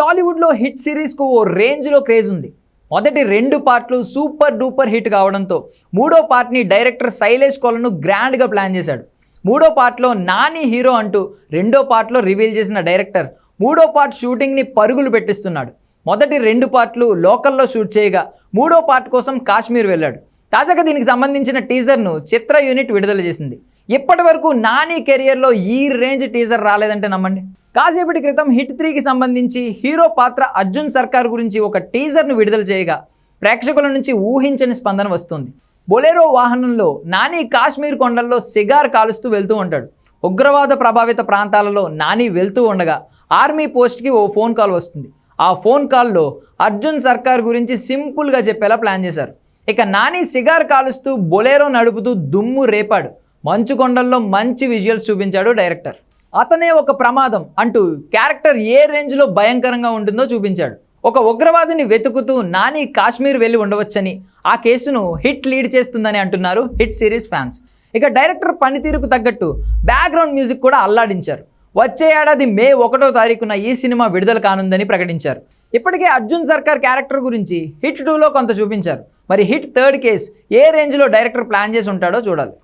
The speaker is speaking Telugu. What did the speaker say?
టాలీవుడ్లో హిట్ సిరీస్కు ఓ రేంజ్లో క్రేజ్ ఉంది. మొదటి రెండు పార్ట్లు సూపర్ డూపర్ హిట్ కావడంతో మూడో పార్ట్ని డైరెక్టర్ శైలేష్ కొలను గ్రాండ్గా ప్లాన్ చేశాడు. మూడో పార్ట్లో నాని హీరో అంటూ రెండో పార్ట్లో రివీల్ చేసిన డైరెక్టర్ మూడో పార్ట్ షూటింగ్ని పరుగులు పెట్టిస్తున్నాడు. మొదటి రెండు పార్ట్లు లోకల్లో షూట్ చేయగా మూడో పార్ట్ కోసం కాశ్మీర్ వెళ్ళాడు. తాజాగా దీనికి సంబంధించిన టీజర్ను చిత్ర యూనిట్ విడుదల చేసింది. ఇప్పటి వరకు నాని కెరియర్లో ఈ రేంజ్ టీజర్ రాలేదంటే నమ్మండి. కాసేపటి క్రితం హిట్ త్రీకి సంబంధించి హీరో పాత్ర అర్జున్ సర్కార్ గురించి ఒక టీజర్ను విడుదల చేయగా ప్రేక్షకుల నుంచి ఊహించని స్పందన వస్తుంది. బొలెరో వాహనంలో నాని కాశ్మీర్ కొండల్లో సిగార్ కాలుస్తూ వెళ్తూ ఉంటాడు. ఉగ్రవాద ప్రభావిత ప్రాంతాలలో నాని వెళ్తూ ఉండగా ఆర్మీ పోస్ట్కి ఓ ఫోన్ కాల్ వస్తుంది. ఆ ఫోన్ కాల్లో అర్జున్ సర్కార్ గురించి సింపుల్గా చెప్పేలా ప్లాన్ చేశారు. ఇక నాని సిగార్ కాలుస్తూ బొలేరో నడుపుతూ దుమ్ము రేపాడు. మంచు కొండల్లో మంచి విజువల్స్ చూపించాడు డైరెక్టర్. అతనే ఒక ప్రమాదం అంటూ క్యారెక్టర్ ఏ రేంజ్లో భయంకరంగా ఉంటుందో చూపించాడు. ఒక ఉగ్రవాదిని వెతుకుతూ నాని కాశ్మీర్ వెళ్ళి ఉండవచ్చని ఆ కేసును హిట్ లీడ్ చేస్తుందని అంటున్నారు హిట్ సిరీస్ ఫ్యాన్స్. ఇక డైరెక్టర్ పనితీరుకు తగ్గట్టు బ్యాక్గ్రౌండ్ మ్యూజిక్ కూడా అల్లాడించారు. వచ్చే ఏడాది మే ఒకటో తారీఖున ఈ సినిమా విడుదల కానుందని ప్రకటించారు. ఇప్పటికే అర్జున్ సర్కార్ క్యారెక్టర్ గురించి హిట్ టూలో కొంత చూపించారు. మరి హిట్ థర్డ్ కేస్ ఏ రేంజ్లో డైరెక్టర్ ప్లాన్ చేసి ఉంటాడో చూడాలి.